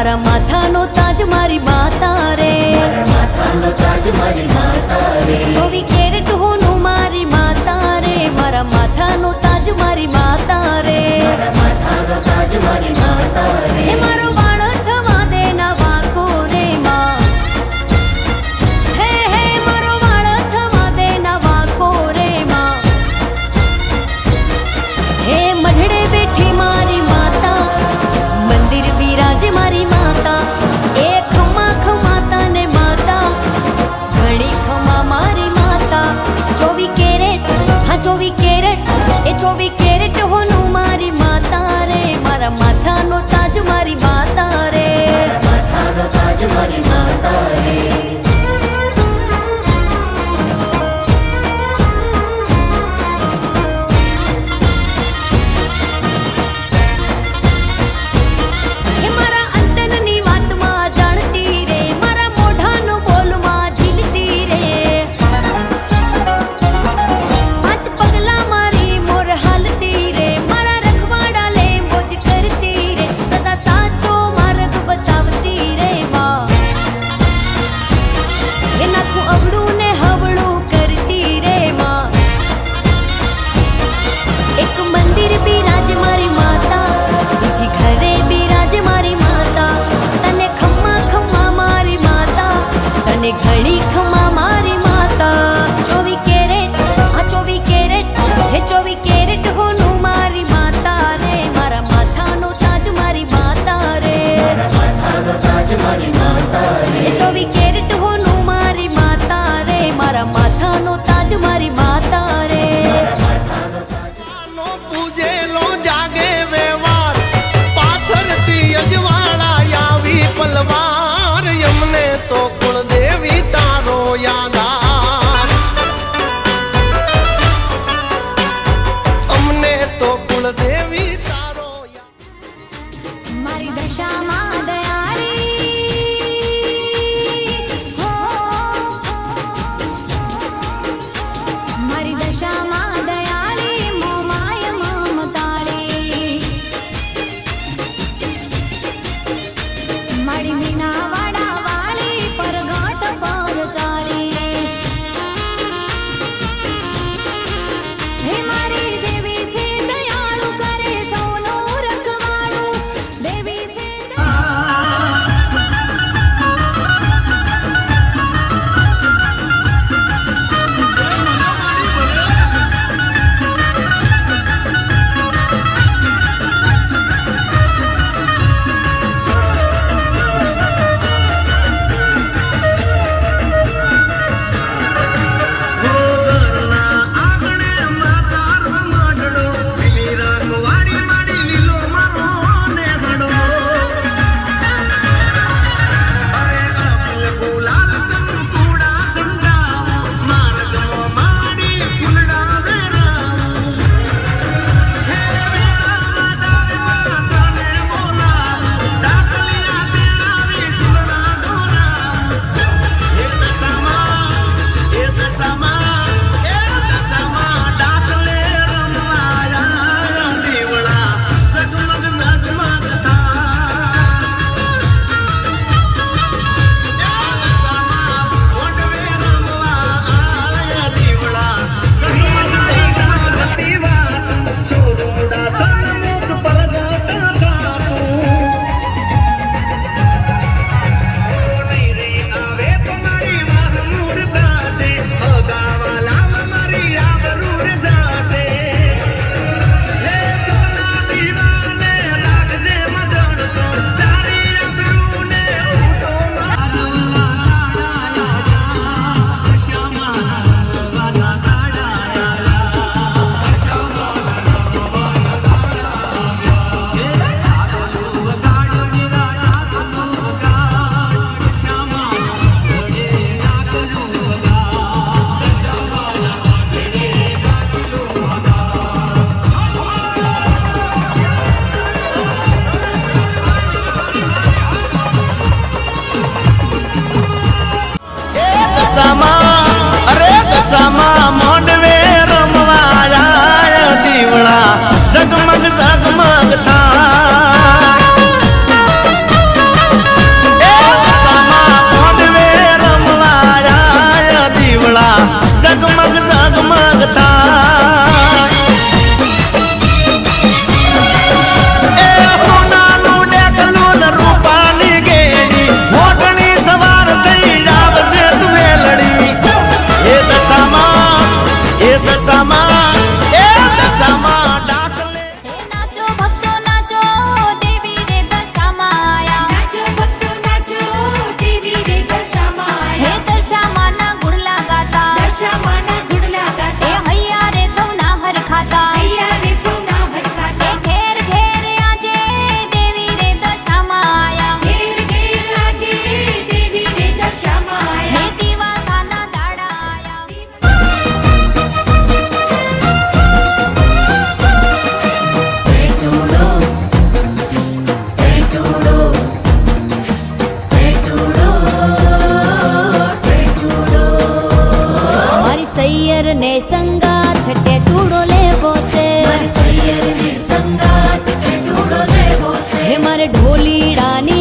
મારા માથાનો તાજ મારી માતા રે. માથાનો તાજ મારી માતા રે. ચોવી કેરેટ હોનું મારી માતા રે. મારા માથાનો તાજ મારી માતા ચોવી કેરેટ, એ ચોવી કેરેટ હોનું મારી માતા રે. મારા માથાનો તાજ મારી માતા રે. માથાનો તાજ મારી માતા રે. તને ઘણી ખમા મારી માતા. ચોવી કેરેટ આ ચોવી કેરેટ હે ચોવી કેરેટ હોનું મારી માતા રે. મારા માથાનો તાજ મારી માતા રે. માથાનો તાજ મારી માતા રે. ચોવી કેરેટ હોનું મારી માતા રે. મારા માથાનો તાજ મારી માતા સૈયર ને સંગાથ ટેટુડો લેવો છે? મારે સૈયર ને સંગાથ ટેટુડો લેવો છે? હે મારે ઢોલીડાની